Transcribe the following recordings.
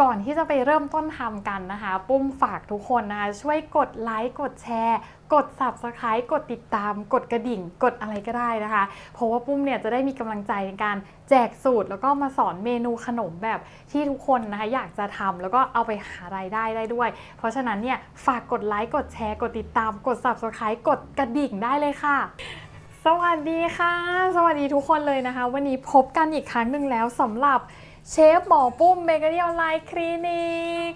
ก่อนที่จะไปเริ่มต้นทำกันนะคะ ปุ้มฝากทุกคนนะคะ ช่วยกดไลค์กดแชร์ กด subscribe กดติดตาม กดกระดิ่ง กดอะไรก็ได้นะคะ เพราะว่าปุ้มเนี่ยจะได้มีกำลังใจในการแจกสูตร แล้วก็มาสอนเมนูขนมแบบที่ทุกคนนะคะอยากจะทำแล้วก็เอาไปหารายได้ได้ด้วย เพราะฉะนั้นเนี่ยฝากกดไลค์กดแชร์ กดติดตาม กด subscribe กดกระดิ่งได้เลยค่ะสวัสดีค่ะ สวัสดีทุกคนเลยนะคะ วันนี้พบกันอีกครั้งหนึ่งแล้วสำหรับ เชฟหมอปุ้มเบเกอรี่ออนไลน์คลินิก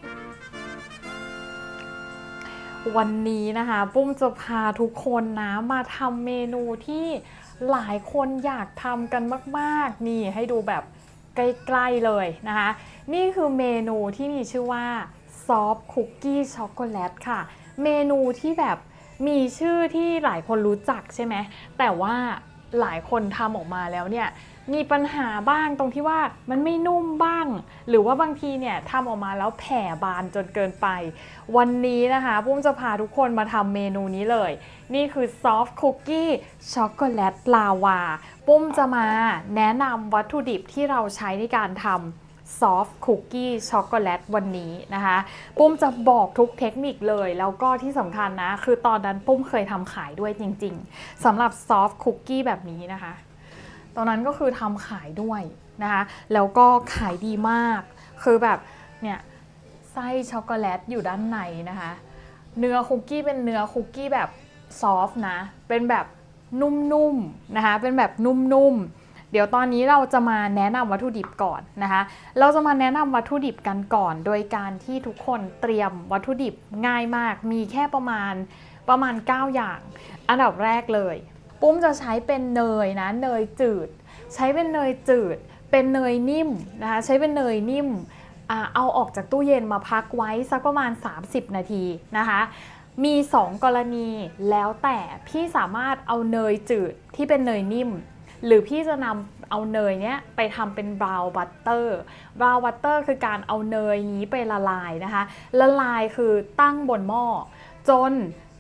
วันนี้นะคะ ปุ้มจะพาทุกคนนะ มาทำเมนูที่หลายคนอยากทำกันมากๆ นี่ให้ดูแบบใกล้ๆเลยนะคะ นี่คือเมนูที่มีชื่อว่าซอฟคุกกี้ช็อกโกแลตค่ะ เมนูที่แบบมีชื่อที่หลายคนรู้จักใช่ไหม แต่ว่าหลายคนทำออกมาแล้วเนี่ย มีปัญหาบ้างตรงที่ว่ามันไม่นุ่มบ้าง หรือว่าบางทีเนี่ยทำออกมาแล้วแผ่บานจนเกินไป วันนี้นะคะปุ้มจะพาทุกคนมาทำเมนูนี้เลย นี่คือซอฟต์คุกกี้ช็อกโกแลตลาวา ปุ้มจะมาแนะนำวัตถุดิบที่เราใช้ในการทำซอฟต์คุกกี้ช็อกโกแลตวันนี้นะคะ ปุ้มจะบอกทุกเทคนิคเลย แล้วก็ที่สำคัญนะ คือตอนนั้นปุ้มเคยทำขายด้วยจริง ๆสำหรับซอฟต์คุกกี้แบบนี้นะคะ ตอนนั้นก็คือทำขายด้วยนะคะ แล้วก็ขายดีมาก คือแบบเนี่ยไส้ช็อกโกแลตอยู่ด้านในนะคะ เนื้อคุกกี้เป็นเนื้อคุกกี้แบบซอฟต์นะ เป็นแบบนุ่มๆนะคะ เป็นแบบนุ่มๆ เดี๋ยวตอนนี้เราจะมาแนะนำวัตถุดิบก่อนนะคะ เราจะมาแนะนำวัตถุดิบกันก่อน โดยการที่ทุกคนเตรียมวัตถุดิบง่ายมาก มีแค่ประมาณประมาณ 9 อย่าง อันดับแรกเลย ปุ้มจะใช้เป็นเนยนะเนยจืด ใช้เป็นเนยจืด เป็นเนยนิ่มนะคะใช้เป็นเนยนิ่มเอาออกจากตู้เย็นมาพักไว้สักประมาณ 30 นาทีนะคะมี 2 กรณีแล้วแต่พี่สามารถเอาเนยจืดที่เป็นเนยนิ่ม หรือพี่จะนำเอาเนยเนี้ยไปทำเป็นบราวน์บัตเตอร์บราวน์บัตเตอร์คือการเอาเนยนี้ไปละลายนะคะ ละลายคือตั้งบนหม้อจน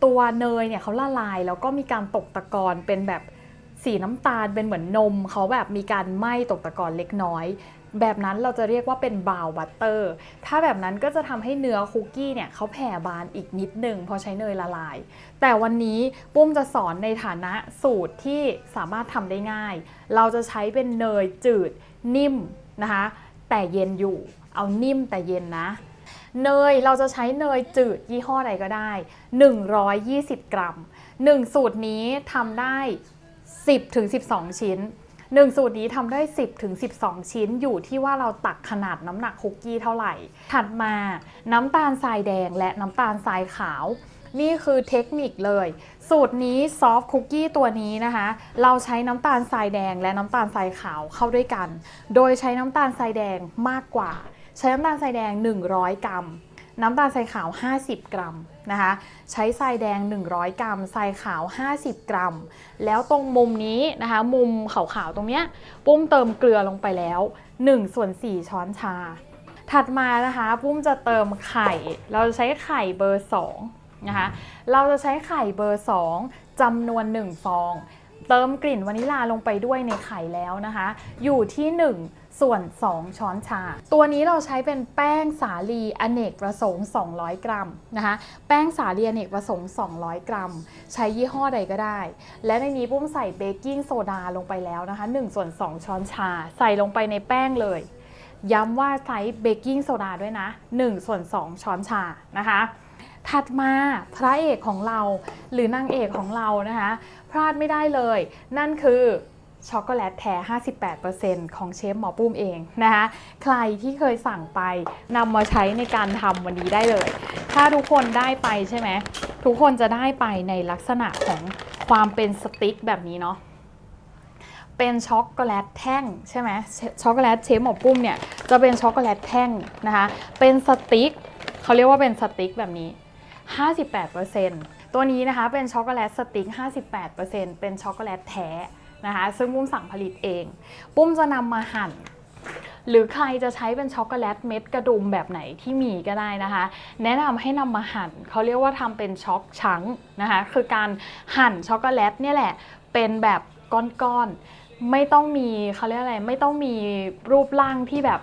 ตัวเนยเนี่ยเขาละลายแล้วก็มีการตกตะกอนเป็นแบบสีน้ำตาลเป็นเหมือนนมเขาแบบมีการไหม้ตกตะกอนเล็กน้อย แบบนั้นเราจะเรียกว่าเป็นบาวบัตเตอร์ถ้าแบบนั้นก็จะทำให้เนื้อคุกกี้เนี่ยเขาแผ่บานอีกนิดหนึ่งพราะใช้เนยละลาย แต่วันนี้ปุ้มจะสอนในฐานะสูตรที่สามารถทำได้ง่าย เราจะใช้เป็นเนยจืดนิ่มนะคะ แต่เย็นอยู่ เอานิ่มแต่เย็นนะ เนยเราจะใช้เนยจืดยี่ห้อใดก็ได้ 120 กรัม 1 สูตรนี้ทำได้ 10ถึง12 ชิ้น 1 สูตรนี้ทำได้ 10ถึง12 ชิ้นอยู่ที่ว่าเราตักขนาดน้ำหนักคุกกี้เท่าไหร่ ถัดมาน้ำตาลทรายแดงและน้ำตาลทรายขาว นี่คือเทคนิคเลย สูตรนี้ซอฟต์คุกกี้ตัวนี้นะคะ เราใช้น้ำตาลทรายแดงและน้ำตาลทรายขาวเข้าด้วยกัน โดยใช้น้ำตาลทรายแดงมากกว่า ใช้น้ำตาลทรายแดง 100 กรัม น้ำตาลทรายขาว 50 กรัมนะคะ ใช้ทรายแดง 100 กรัม ทรายขาว 50 กรัม แล้วตรงมุมนี้นะคะ มุมขาวๆตรงเนี้ยปุ้มเติมเกลือลงไปแล้ว1ส่วน4ช้อนชา ถัดมานะคะปุ้มจะเติมไข่ เราจะใช้ไข่เบอร์ 2 นะคะ เราจะใช้ไข่เบอร์ 2จำนวน 1 ฟอง เติมกลิ่นวานิลลาลงไปด้วยในไข่แล้วนะคะ อยู่ที่ 1 ส่วน 2 ช้อนชา ตัวนี้เราใช้เป็นแป้งสาลีอเนกประสงค์ 200 กรัมนะคะแป้งสาลีอเนกประสงค์ 200 กรัม ใช้ยี่ห้อใดก็ได้ และในนี้ปุ้มใส่เบกกิ้งโซดาลงไปแล้วนะคะ1ส่วน2ช้อนชา ใส่ลงไปในแป้งเลย ย้ำว่าใช้เบกกิ้งโซดาด้วยนะ1ส่วน2ช้อนชานะคะถัดมาพระเอกของเราหรือนางเอกของเรานะคะพลาดไม่ได้เลย นั่นคือ ช็อกโกแลตแท้ 58%ของเชฟหมอปุ้มเองนะคะ ใครที่เคยสั่งไปนำมาใช้ในการทำวันนี้ได้เลย ถ้าทุกคนได้ไปใช่ไหม ทุกคนจะได้ไปในลักษณะของความเป็นสติ๊กแบบนี้เนาะ เป็นช็อกโกแลตแท่งใช่ไหมชช็อกโกแลตเชฟหมอปุ้มเนี่ยจะเป็นช็อกโกแลตแท่งนะคะ เป็นสติ๊กเขาเรียกว่าเป็นสติ๊กแบบนี้ 58%ตัวนี้นะคะเป็นช็อกโกแลตสติ๊ก 58%เป็นช็อกโกแลตแท้ นะคะซึ่งปุ้มสั่งผลิตเอง ปุ้มจะนำมาหั่น หรือใครจะใช้เป็นช็อกโกแลตเม็ดกระดุมแบบไหนที่มีก็ได้นะคะ แนะนำให้นำมาหั่นเขาเรียกว่าทำเป็นช็อกชังนะคะคือการหั่นช็อกโกแลตเนี่ยแหละเป็นแบบก้อนๆไม่ต้องมีเขาเรียกอะไรไม่ต้องมีรูปร่างที่แบบ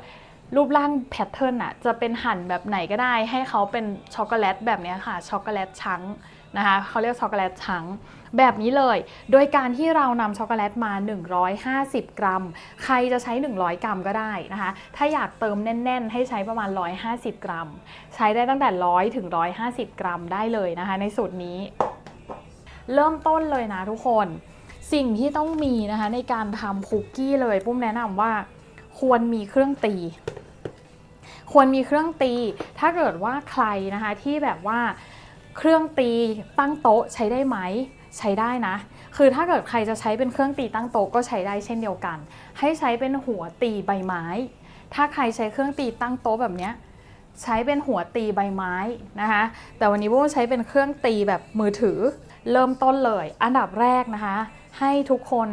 รูปร่างแพทเทิร์นอะจะเป็นหั่นแบบไหนก็ได้ให้เขาเป็นช็อกโกแลตแบบนี้ค่ะช็อกโกแลตชั้งนะคะเขาเรียกช็อกโกแลตชั้ง แบบนี้เลย โดยการที่เรานำช็อกโกแลตมา 150 กรัม ใครจะใช้ 100 กรัมก็ได้นะคะ ถ้าอยากเติมแน่น ๆ ให้ใช้ประมาณ 150 กรัม ใช้ได้ตั้งแต่ 100 ถึง 150 กรัมได้เลยนะคะ ในสูตรนี้ เริ่มต้นเลยนะทุกคน สิ่งที่ต้องมีนะคะในการทำคุกกี้เลยปุ้มแนะนำว่าควรมีเครื่องตีควรมีเครื่องตี ถ้าเกิดว่าใครนะคะที่แบบว่าเครื่องตีตั้งโต๊ะใช้ได้ไหม ใช้ได้นะ คือถ้าเกิดใครจะใช้เป็นเครื่องตีตั้งโต๊ะก็ใช้ได้เช่นเดียวกัน ให้ใช้เป็นหัวตีใบไม้ ถ้าใครใช้เครื่องตีตั้งโต๊ะแบบนี้ใช้เป็นหัวตีใบไม้นะคะ แต่วันนี้พวกใช้เป็นเครื่องตีแบบมือถือ เริ่มต้นเลย อันดับแรกนะคะ ให้ทุกคน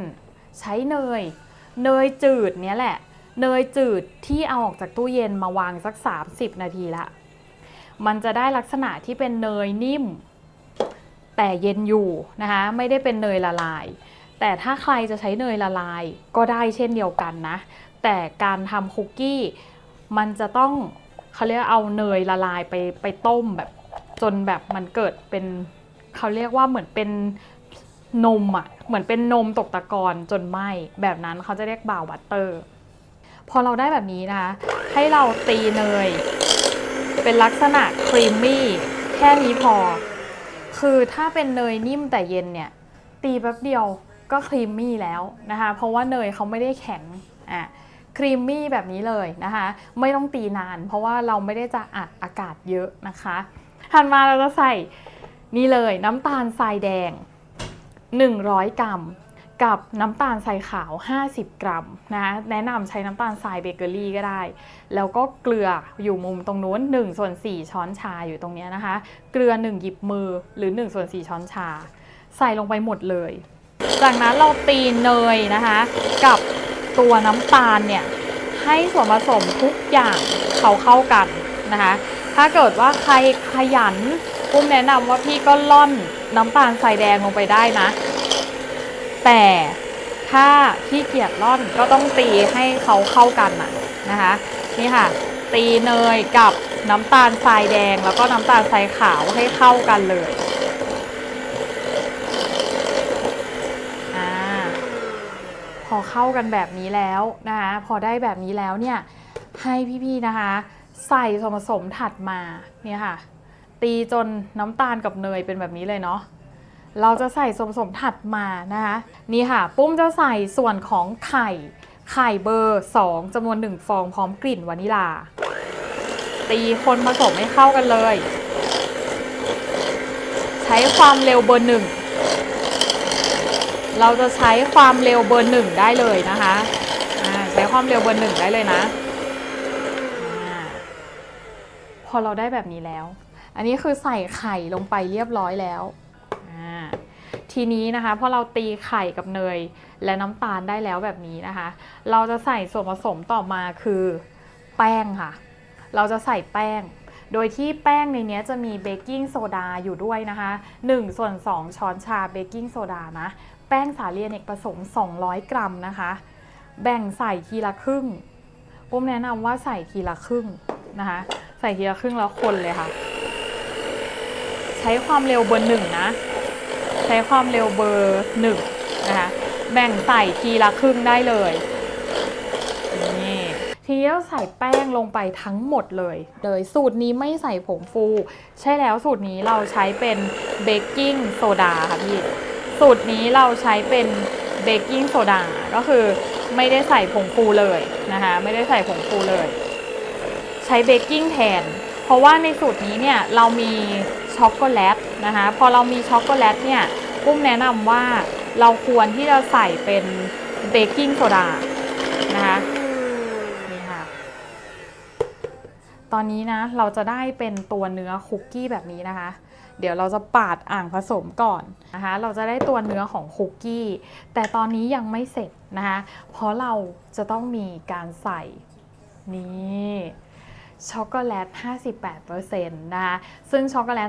ใช้เนย เนยจืดเนี้ยแหละ เนยจืดที่เอาออกจากตู้เย็นมาวางสัก 30 นาทีละ มันจะได้ลักษณะที่เป็นเนยนิ่ม แต่เย็นอยู่นะคะไม่ได้เป็นเนยละลาย แต่ถ้าใครจะใช้เนยละลายก็ได้เช่นเดียวกันนะ แต่การทำคุกกี้มันจะต้องเขาเรียกเอาเนยละลายไปไปต้มแบบจนแบบมันเกิดเป็นเขาเรียกว่าเหมือนเป็นนมอะ่ะเหมือนเป็นนมตกตะกอนจนไหมแบบนั้นเขาจะเรียกบาวบัตเตอร์ พอเราได้แบบนี้นะคะ ให้เราตีเนย เป็นลักษณะครีมมี่แค่นี้พอ คือถ้าเป็นเนยนิ่มแต่เย็นเนี่ยตีแป๊บเดียวก็ครีมมี่แล้วนะคะ เพราะว่าเนยเขาไม่ได้แข็งอะครีมมี่แบบนี้เลยนะคะ ไม่ต้องตีนาน เพราะว่าเราไม่ได้จะอัดอากาศเยอะนะคะหันมาเราจะใส่นี่เลยน้ำตาลทรายแดง 100 กรัม กับน้ำตาลทรายขาว 50 กรัมนะแนะนำใช้น้ำตาลทรายเบเกอรี่ก็ได้ แล้วก็เกลืออยู่มุมตรงนู้น1ส่วน4ช้อนชาอยู่ตรงนี้นะคะ เกลือ 1 หยิบมือหรือ1ส่วน4ช้อนชา ใส่ลงไปหมดเลย จากนั้นเราตีเนยนะคะ กับตัวน้ำตาลเนี่ยให้ส่วนผสมทุกอย่างเขาเข้ากันนะคะ ถ้าเกิดว่าใครขยันปุ้มแนะนำว่าพี่ก็ล่อนน้ำตาลทรายแดงลงไปได้นะ แต่ถ้าขี้เกียจร่อนก็ต้องตีให้เขาเข้ากันน่ะนะคะนี่ค่ะ ตีเนยกับน้ำตาลทรายแดงแล้วก็น้ำตาลทรายขาวให้เข้ากันเลยอ่าพอเข้ากันแบบนี้แล้วนะคะพอได้แบบนี้แล้วเนี่ยให้พี่ๆนะคะ ใส่ส่วนผสมถัดมาเนี่ยค่ะ ตีจนน้ำตาลกับเนยเป็นแบบนี้เลยเนาะ เราจะใส่ส่วนผสมถัดมานะคะนี่ค่ะ ปุ้มจะใส่ส่วนของไข่ไข่เบอร์ 2จำนวน 1 ฟองพร้อมกลิ่นวานิลา ตีคนผสมให้เข้ากันเลย ใช้ความเร็วเบอร์หนึ่งเราจะใช้ความเร็วเบอร์หนึ่งได้เลยนะคะใช้ความเร็วเบอร์หนึ่งได้เลยนะพอเราได้แบบนี้แล้ว อันนี้คือใส่ไข่ลงไปเรียบร้อยแล้ว ทีนี้นะคะพอเราตีไข่กับเนยและน้ำตาลได้แล้วแบบนี้นะคะ เราจะใส่ส่วนผสมต่อมาคือแป้งค่ะ เราจะใส่แป้ง โดยที่แป้งในนี้จะมีเบกกิ้งโซดาอยู่ด้วยนะคะ1ส่วน2ช้อนชาเบกกิ้งโซดานะ แป้งสาลีอเนกประสงค์ 200 กรัมนะคะ แบ่งใส่ทีละครึ่งปุ้มแนะนำว่าใส่ทีละครึ่งนะคะ ใส่ทีละครึ่งแล้วคนเลยค่ะ ใช้ความเร็วเบอร์หนึ่งนะ ใช้ความเร็วเบอร์หนึ่งนะคะแบ่งใส่ทีละครึ่งได้เลยนี่ทีนี้เราใส่แป้งลงไปทั้งหมดเลยเลยสูตรนี้ไม่ใส่ผงฟู ใช่แล้วสูตรนี้เราใช้เป็นเบกกิ้งโซดาค่ะพี่ สูตรนี้เราใช้เป็นเบกกิ้งโซดา ก็คือไม่ได้ใส่ผงฟูเลยนะคะไม่ได้ใส่ผงฟูเลย ใช้เบกกิ้งแทน เพราะว่าในสูตรนี้เนี่ยเรามี ช็อกโกแลตนะคะ พอเรามีช็อกโกแลตเนี่ยปุ้มแนะนำว่าเราควรที่จะใส่เป็นเบกกิ้งโซดานะคะนี่ค่ะ ตอนนี้นะเราจะได้เป็นตัวเนื้อคุกกี้แบบนี้นะคะ เดี๋ยวเราจะปาดอ่างผสมก่อนนะคะ เราจะได้ตัวเนื้อของคุกกี้ แต่ตอนนี้ยังไม่เสร็จนะคะ เพราะเราจะต้องมีการใส่นี่ ช็อกโกแลต 58%นะคะซึ่งช็อกโกแลต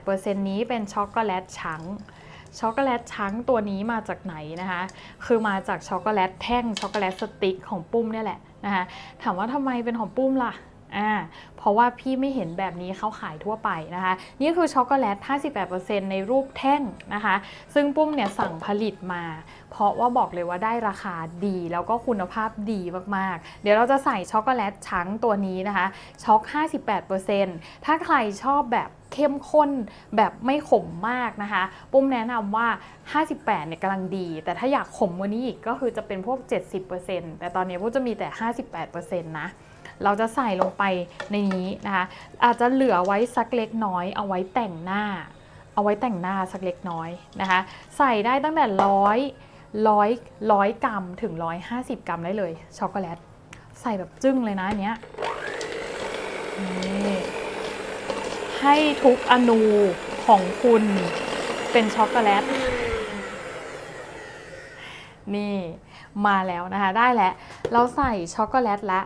58%นี้เป็นช็อกโกแลตชังช็อกโกแลตชังตัวนี้มาจากไหนนะคะ คือมาจากช็อกโกแลตแท่งช็อกโกแลตสติ๊กของปุ้มเนี่ยแหละนะคะ ถามว่าทำไมเป็นของปุ้มล่ะ อ่าเพราะว่าพี่ไม่เห็นแบบนี้เขาขายทั่วไปนะคะ นี่คือช็อกโกแลต 58%ในรูปแท่งนะคะ ซึ่งปุ้มเนี่ยสั่งผลิตมา เพราะว่าบอกเลยว่าได้ราคาดีแล้วก็คุณภาพดีมากๆ เดี๋ยวเราจะใส่ช็อกโกแลตชั้งตัวนี้นะคะช็อก 58%ถ้าใครชอบแบบเข้มข้นแบบไม่ขมมากนะคะ ปุ้มแนะนำว่า 58 เนี่ยกำลังดี แต่ถ้าอยากขมกว่านี้อีกก็คือจะเป็นพวก 70%แต่ตอนนี้ปุ้มจะมีแต่ 58%นะ เราจะใส่ลงไปในนี้นะคะ อาจจะเหลือไว้สักเล็กน้อย เอาไว้แต่งหน้า เอาไว้แต่งหน้าสักเล็กน้อยนะคะ ใส่ได้ตั้งแต่ร้อยร้อยร้อยกรัมถึงร้อยห้าสิบกรัมได้เลยช็อกโกแลต ใส่แบบจึ้งเลยนะอันเนี้ยให้ทุกอนูของคุณเป็นช็อกโกแลต นี่มาแล้วนะคะ ได้แล้ว เราใส่ช็อกโกแลตแล้ว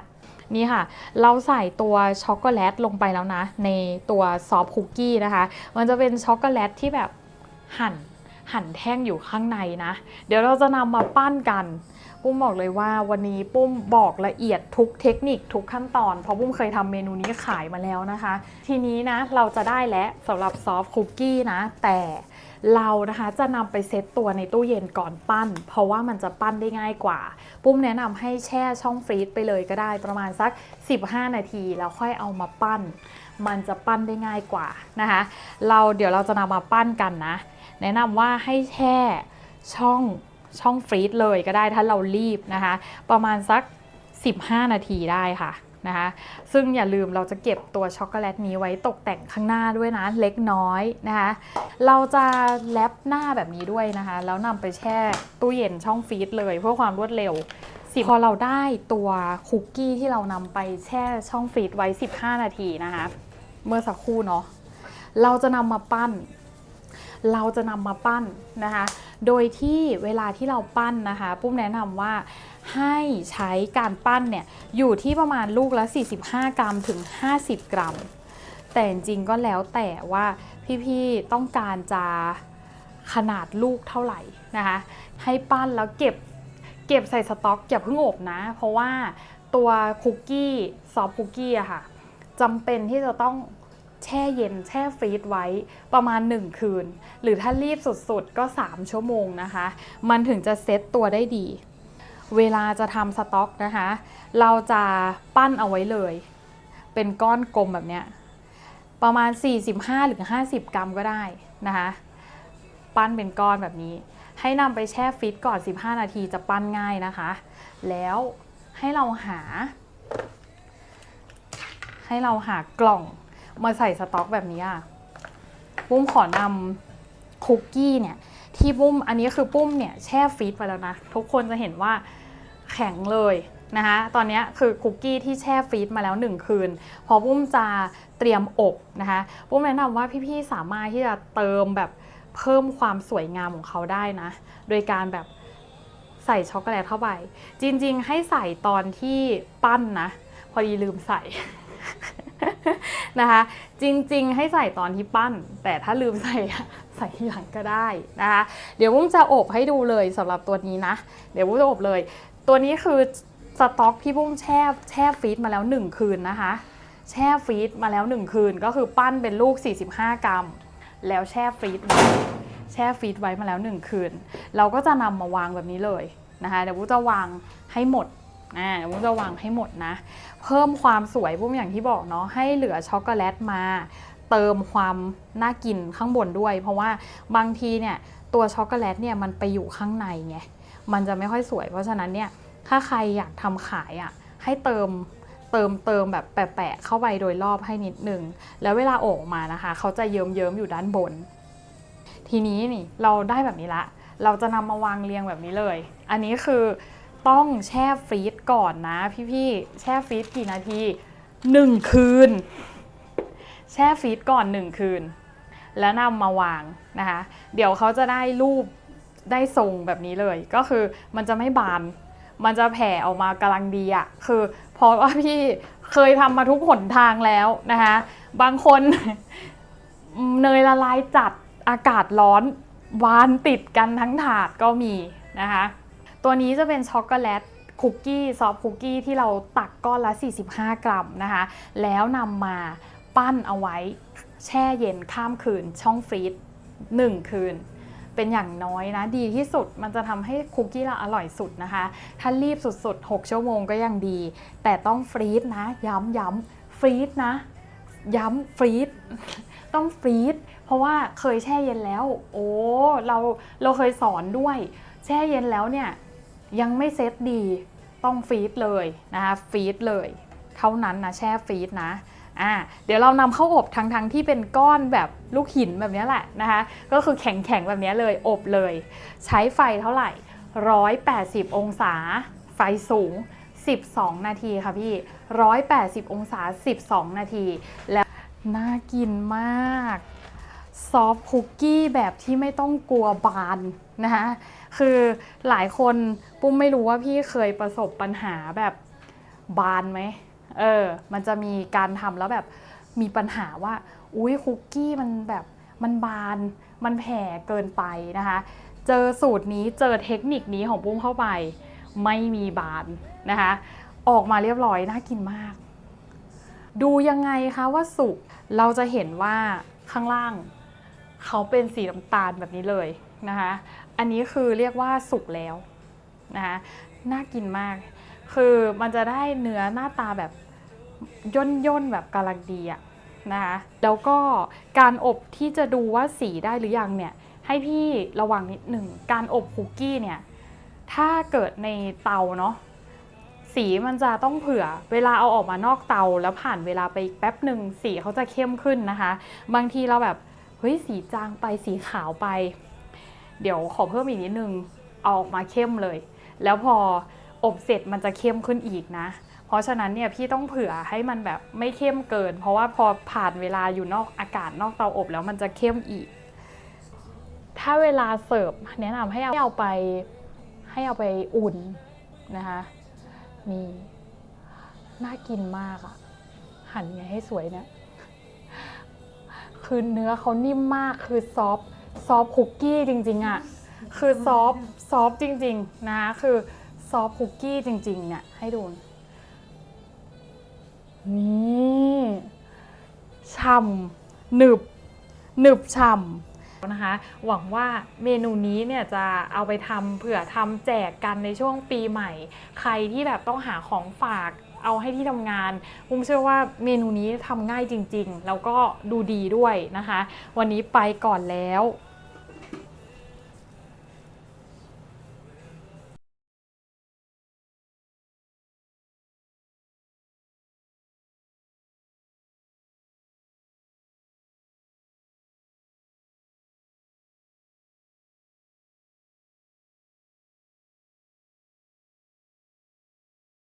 นี่ค่ะ เราใส่ตัวช็อกโกแลตลงไปแล้วนะ ในตัวซอฟคุกกี้นะคะ มันจะเป็นช็อกโกแลตที่แบบหั่นหั่นแท่งอยู่ข้างในนะ เดี๋ยวเราจะนำมาปั้นกัน ปุ้มบอกเลยว่าวันนี้ปุ้มบอกละเอียดทุกเทคนิคทุกขั้นตอน เพราะปุ้มเคยทำเมนูนี้ขายมาแล้วนะคะ ทีนี้นะเราจะได้แล้วสำหรับซอฟคุกกี้นะ แต่ เรานะคะจะนำไปเซตตัวในตู้เย็นก่อนปั้น เพราะว่ามันจะปั้นได้ง่ายกว่า ปุ้มแนะนำให้แช่ช่องฟรีซไปเลยก็ได้ประมาณสัก 15 นาที แล้วค่อยเอามาปั้น มันจะปั้นได้ง่ายกว่านะคะ เราเดี๋ยวเราจะนำมาปั้นกันนะ แนะนำว่าให้แช่ช่องช่องฟรีซเลยก็ได้ถ้าเรารีบนะคะ ประมาณสัก 15 นาทีได้ค่ะ นะคะซึ่งอย่าลืมเราจะเก็บตัวช็อกโกแลตนี้ไว้ตกแต่งข้างหน้าด้วยนะเล็กน้อยนะคะเราจะแรปหน้าแบบนี้ด้วยนะคะแล้วนำไปแช่ตู้เย็นช่องฟรีซเลยเพื่อความรวดเร็วสิพอเราได้ตัวคุกกี้ที่เรานำไปแช่ช่องฟรีซไว้ 15 นาทีนะคะเมื่อสักครู่เนาะเราจะนำมาปั้น เราจะนำมาปั้นนะคะ โดยที่เวลาที่เราปั้นนะคะ ปุ้มแนะนำว่า ให้ใช้การปั้นเนี่ยอยู่ที่ประมาณลูกละ 45 กรัมถึง 50 กรัม แต่จริงๆก็แล้วแต่ว่าพี่ๆต้องการจะขนาดลูกเท่าไหร่นะคะให้ปั้นแล้วเก็บเก็บใส่สต็อกอย่าเพิ่งอบนะ เพราะว่าตัวคุกกี้ซอฟคุกกี้อะค่ะจำเป็นที่จะต้องแช่เย็นแช่ฟรีซไว้ประมาณ 1 คืน หรือถ้ารีบสุดๆก็ 3 ชั่วโมงนะคะ มันถึงจะเซ็ตตัวได้ดี เวลาจะทำสต็อกนะคะ เราจะปั้นเอาไว้เลย เป็นก้อนกลมแบบเนี้ยประมาณ 45หรือ50 กรัมก็ได้นะคะ ปั้นเป็นก้อนแบบนี้ ให้นำไปแช่ฟรีซก่อน 15 นาทีจะปั้นง่ายนะคะ แล้วให้เราหา ให้เราหากล่องมาใส่สต็อกแบบนี้อะปุ้มขอนำ คุกกี้เนี่ยที่ปุ้มอันนี้คือปุ้มเนี่ยแช่ฟรีซไปแล้วนะ ทุกคนจะเห็นว่าแข็งเลยนะคะตอนนี้คือคุกกี้ที่แช่ฟรีซมาแล้ว 1 คืน พอปุ้มจะเตรียมอบนะคะปุ้มแนะนำว่าพี่ๆสามารถที่จะเติมแบบเพิ่มความสวยงามของเขาได้นะ โดยการแบบใส่ช็อกโกแลตเข้าไป จริง ๆ ให้ใส่ตอนที่ปั้นนะ พอดีลืมใส่นะคะ จริง ๆ ให้ใส่ตอนที่ปั้น แต่ถ้าลืมใส่ ใส่ทีหลังก็ได้นะคะ เดี๋ยววุ้มจะอบให้ดูเลยสำหรับตัวนี้นะ เดี๋ยววุ้มจะอบเลย ตัวนี้คือสต็อกที่วุ้มแช่แช่ฟรีซมาแล้ว 1 คืนนะคะ แช่ฟรีซมาแล้ว 1 คืน ก็คือปั้นเป็นลูก 45 กรัม แล้วแช่ฟรีซไว้แช่ฟรีซไว้มาแล้ว 1 คืน เราก็จะนำมาวางแบบนี้เลยนะคะเดี๋ยววุ้มจะวางให้หมดอ่าเดี๋ยววุ้มจะวางให้หมดนะ เพิ่มความสวยปุ้มอย่างที่บอกเนาะให้เหลือช็อกโกแลตมา เติมความน่ากินข้างบนด้วย เพราะว่าบางทีเนี่ยตัวช็อกโกแลตเนี่ยมันไปอยู่ข้างในไงมันจะไม่ค่อยสวย เพราะฉะนั้นเนี่ยถ้าใครอยากทำขายอะ่ะให้เติมเติมเติมแบบแปะๆเข้าไปโดยรอบให้นิดนึง แล้วเวลาโอออกมานะคะ เขาจะเยิ้มๆอยู่ด้านบน ทีนี้นี่เราได้แบบนี้ละ เราจะนำมาวางเรียงแบบนี้เลย อันนี้คือต้องแช่ฟรีซก่อนนะพี่ๆแช่ฟรีซกี่นาที 1 คืน แช่ฟรีซก่อน 1 คืน แล้วนำมาวางนะคะ เดี๋ยวเขาจะได้รูปได้ทรงแบบนี้เลย ก็คือมันจะไม่บาน มันจะแผ่ออกมากำลังดีอะคือเพราะว่าพี่เคยทำมาทุกหนทางแล้วนะคะ บางคนเนยละลายจัดอากาศร้อนวานติดกันทั้งถาดก็มีนะคะ ตัวนี้จะเป็นช็อกโกแลตคุกกี้ซอฟคุกกี้ที่เราตักก้อนละ 45 กรัมนะคะ แล้วนำมา ปั้นเอาไว้แช่เย็นข้ามคืน ช่องฟรีซ1คืน เป็นอย่างน้อยนะ ดีที่สุดมันจะทำให้คุกกี้เราอร่อยสุดนะคะ ถ้ารีบสุดๆ 6 ชั่วโมงก็ยังดี แต่ต้องฟรีซนะ ย้ำย้ำฟรีซนะ ย้ำฟรีซต้องฟรีซเพราะว่าเคยแช่เย็นแล้ว โอ้เราเราเคยสอนด้วย แช่เย็นแล้วเนี่ยยังไม่เซ็ตดีต้องฟรีซเลยนะคะฟรีซเลย เท่านั้นนะแช่ฟรีซนะ อ่าเดี๋ยวเรานำเข้าอบทั้งทั้งที่เป็นก้อนแบบลูกหินแบบนี้แหละนะคะ ก็คือแข็งแข็งๆแบบนี้เลยอบเลย ใช้ไฟเท่าไหร่ 180 องศา ไฟสูง 12 นาทีค่ะพี่ 180 องศา 12 นาที แล้วน่ากินมากซอฟคุกกี้แบบที่ไม่ต้องกลัวบานนะคะคือหลายคนปุ้มไม่รู้ว่าพี่เคยประสบปัญหาแบบบานไหม เออ มันจะมีการทำแล้วแบบมีปัญหาว่า อุ้ยคุกกี้มันแบบมันบาน มันแผ่เกินไปนะคะ เจอสูตรนี้เจอเทคนิคนี้ของปุ้มเข้าไป ไม่มีบานนะคะ ออกมาเรียบร้อยน่ากินมาก ดูยังไงคะว่าสุกเราจะเห็นว่าข้างล่าง เขาเป็นสีน้ำตาลแบบนี้เลยนะคะ อันนี้คือเรียกว่าสุกแล้วนะคะน่ากินมาก คือมันจะได้เนื้อหน้าตาแบบย่นย่นแบบกำลังดีอะนะคะแล้วก็การอบที่จะดูว่าสีได้หรือยังเนี่ยให้พี่ระวังนิดหนึ่งการอบคุกกี้เนี่ยถ้าเกิดในเตาเนาะสีมันจะต้องเผื่อเวลาเอาออกมานอกเตาแล้วผ่านเวลาไปอีกแป๊บหนึ่งสีเขาจะเข้มขึ้นนะคะ บางทีเราแบบเฮ้ยสีจางไปสีขาวไป เดี๋ยวขอเพิ่มอีกนิดนึงเอาออกมาเข้มเลย แล้วพอ อบเสร็จมันจะเข้มขึ้นอีกนะ เพราะฉะนั้นเนี่ยพี่ต้องเผื่อให้มันแบบไม่เข้มเกิน เพราะว่าพอผ่านเวลาอยู่นอกอากาศนอกเตาอบแล้วมันจะเข้มอีก ถ้าเวลาเสิร์ฟแนะนำให้เอาไปให้เอาไปอุ่นนะคะนี่น่ากินมากอะหั่นไงให้สวยเนี่ยคือเนื้อเขานิ่มมากคือซอฟซอฟคุกกี้จริงๆอะ่ะคือซอฟซอฟจริง ๆ นะคือ ซอฟต์คุกกี้จริงๆ เนี่ย ให้ดู นี่ฉ่ำหนึบ หนึบฉ่ำนะคะ หวังว่าเมนูนี้เนี่ยจะเอาไปทำเผื่อทำแจกกันในช่วงปีใหม่ ใครที่แบบต้องหาของฝากเอาให้ที่ทำงานปุ้มเชื่อว่าเมนูนี้ทำง่ายจริง ๆ แล้วก็ดูดีด้วยนะคะ วันนี้ไปก่อนแล้ว